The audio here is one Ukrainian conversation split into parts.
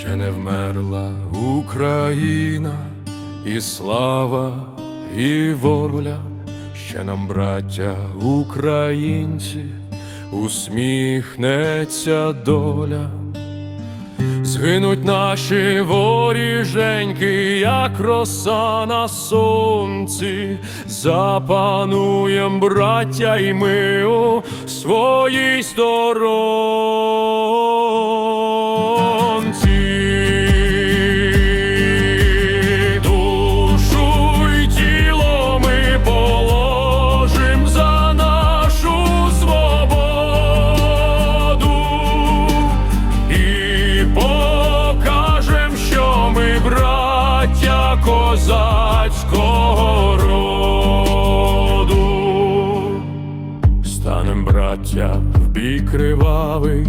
ще не вмерла Україна, і слава, і воля, ще нам, браття українці, усміхнеться доля. Згинуть наші воріженьки, як роса на сонці, запануєм, браття, і ми у своїй сторонці. Козацького роду. Станем браття в бій кривавий,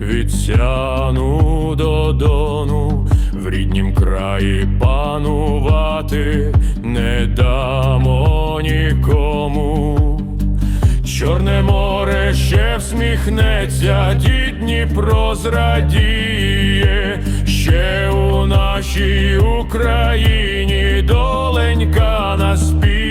від сяну до дону, в ріднім краї панувати не дамо нікому. Чорне море ще всміхнеться, дід Дніпро зрадіє, ще у нашій Україні доленька наспіє.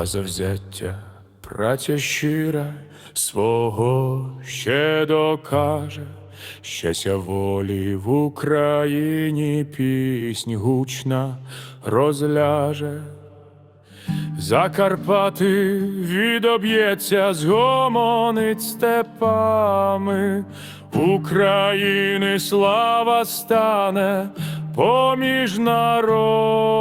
А завзяття праця щира свого ще докаже. Щастя волі в Україні пісні гучна розляже. Закарпати відоб'ється, згомонить степами, України слава стане поміж народами.